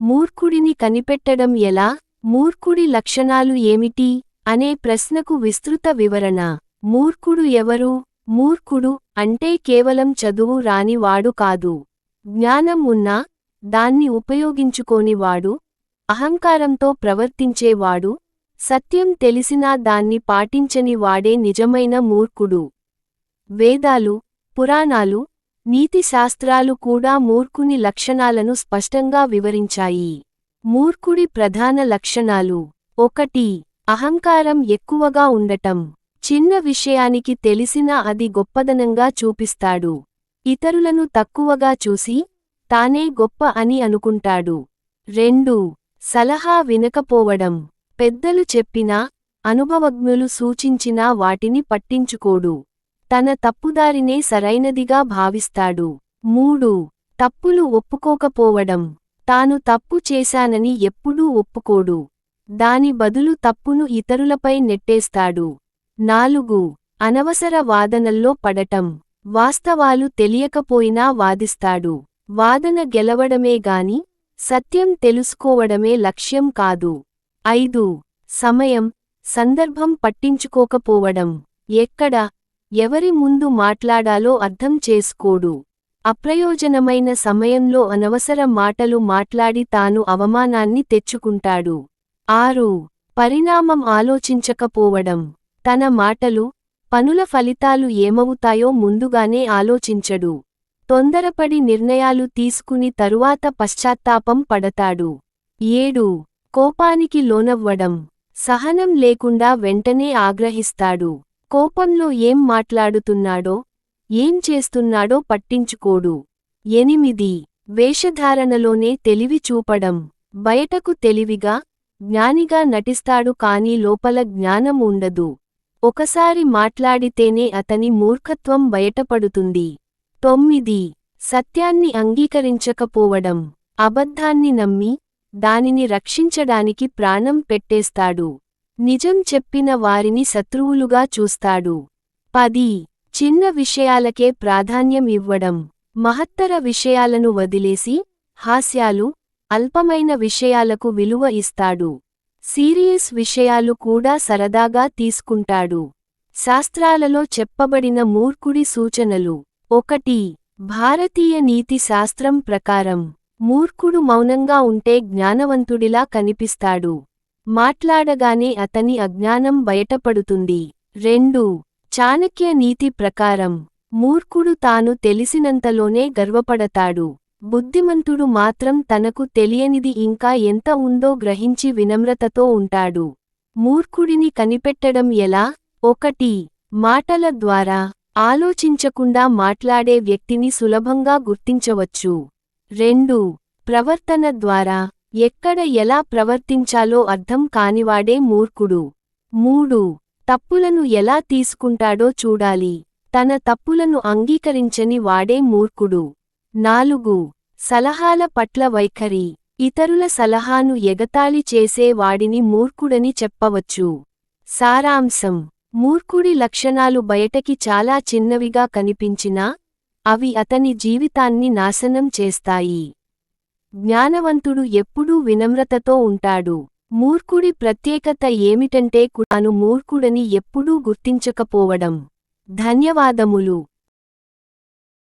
మూర్ఖుడిని కనిపెట్టడం ఎలా? మూర్ఖుడి లక్షణాలు ఏమిటి? అనే ప్రశ్నకు విస్తృత వివరణ. మూర్ఖుడు ఎవరు? మూర్ఖుడు అంటే కేవలం చదువు రానివాడు కాదు. జ్ఞానం ఉన్నా దాన్ని ఉపయోగించుకోనివాడు అహంకారంతో ప్రవర్తించేవాడు సత్యం తెలిసినా దాన్ని పాటించని వాడే నిజమైన మూర్ఖుడు. వేదాలు పురాణాలు నీతి శాస్త్రాలు కూడా మూర్ఖుని లక్షణాలను స్పష్టంగా వివరించాయి. మూర్ఖుడి ప్రధాన లక్షణాలు. ఒకటి అహంకారం ఎక్కువగా ఉండటం. చిన్న విషయానికి తెలిసినా అది గొప్పదనంగా చూపిస్తాడు. ఇతరులను తక్కువగా చూసి తానే గొప్ప అని అనుకుంటాడు. రెండు సలహా వినకపోవడం. పెద్దలు చెప్పినా అనుభవజ్ఞులు సూచించినా వాటిని పట్టించుకోడు. తన తప్పుదారినే సరైనదిగా భావిస్తాడు. మూడు తప్పులు ఒప్పుకోకపోవడం. తాను తప్పు చేశానని ఎప్పుడూ ఒప్పుకోడు. దాని బదులు తప్పును ఇతరులపై నెట్టేస్తాడు. నాలుగు అనవసర వాదనల్లో పడటం. వాస్తవాలు తెలియకపోయినా వాదిస్తాడు. వాదన గెలవడమే గాని సత్యం తెలుసుకోవడమే లక్ష్యం కాదు. ఐదు సమయం సందర్భం పట్టించుకోకపోవడం. ఎక్కడ ఎవరి ముందు మాట్లాడాలో అర్థం చేసుకోడు. అప్రయోజనమైన సమయంలో అనవసర మాటలు మాట్లాడి తాను అవమానాన్ని తెచ్చుకుంటాడు. ఆరు. పరిణామం ఆలోచించకపోవడం. తన మాటలు పనుల ఫలితాలు ఏమవుతాయో ముందుగానే ఆలోచించడు. తొందరపడి నిర్ణయాలు తీసుకుని తరువాత పశ్చాత్తాపం పడతాడు. ఏడు. కోపానికి లోనవ్వడం. సహనం లేకుండా వెంటనే ఆగ్రహిస్తాడు. కోపంలో ఏం మాట్లాడుతున్నాడో ఏం చేస్తున్నాడో పట్టించుకోడు. ఎనిమిది. వేషధారణలోనే తెలివి చూపడం. బయటకు తెలివిగా జ్ఞానిగా నటిస్తాడు కాని లోపల జ్ఞానం ఉండదు. ఒకసారి మాట్లాడితేనే అతని మూర్ఖత్వం బయటపడుతుంది. తొమ్మిది. సత్యాన్ని అంగీకరించకపోవడం. అబద్ధాన్ని నమ్మి దానిని రక్షించడానికి ప్రాణం పెట్టేస్తాడు. నిజం చెప్పిన వారిని శత్రువులుగా చూస్తాడు. పది. చిన్న విషయాలకే ప్రాధాన్యం ఇవ్వడం. మహత్తర విషయాలను వదిలేసి హాస్యాలు అల్పమైన విషయాలకు విలువ ఇస్తాడు. సీరియస్ విషయాలు కూడా సరదాగా తీసుకుంటాడు. శాస్త్రాలలో చెప్పబడిన మూర్ఖుడి సూచనలు. ఒకటి. భారతీయ నీతి శాస్త్రం ప్రకారం మూర్ఖుడు మౌనంగా ఉంటే జ్ఞానవంతుడిలా కనిపిస్తాడు. మాట్లాడగానే అతని అజ్ఞానం బయటపడుతుంది. రెండు. చాణక్య నీతి ప్రకారం మూర్ఖుడు తాను తెలిసినంతలోనే గర్వపడతాడు. బుద్ధిమంతుడు మాత్రం తనకు తెలియనిది ఇంకా ఎంత ఉందో గ్రహించి వినమ్రతతో ఉంటాడు. మూర్ఖుడిని కనిపెట్టడం ఎలా? ఒకటి. మాటల ద్వారా ఆలోచించకుండా మాట్లాడే వ్యక్తిని సులభంగా గుర్తించవచ్చు. రెండు. ప్రవర్తన ద్వారా ఎక్కడ ఎలా ప్రవర్తించాలో అర్థం కానివాడే మూర్ఖుడు. మూడు తప్పులను ఎలా తీసుకుంటాడో చూడాలి. తన తప్పులను అంగీకరించని వాడే మూర్ఖుడు. నాలుగు సలహాల పట్ల వైఖరి. ఇతరుల సలహాను ఎగతాళి చేసే వాడిని మూర్ఖుడని చెప్పవచ్చు. సారాంశం మూర్ఖుడి లక్షణాలు బయటకి చాలా చిన్నవిగా కనిపించినా అవి అతని జీవితాన్ని నాశనం చేస్తాయి. జ్ఞానవంతుడు ఎప్పుడూ వినమ్రతతో ఉంటాడు. మూర్ఖుడి ప్రత్యేకత ఏమిటంటే తాను మూర్ఖుడని ఎప్పుడూ గుర్తించకపోవడం. ధన్యవాదములు.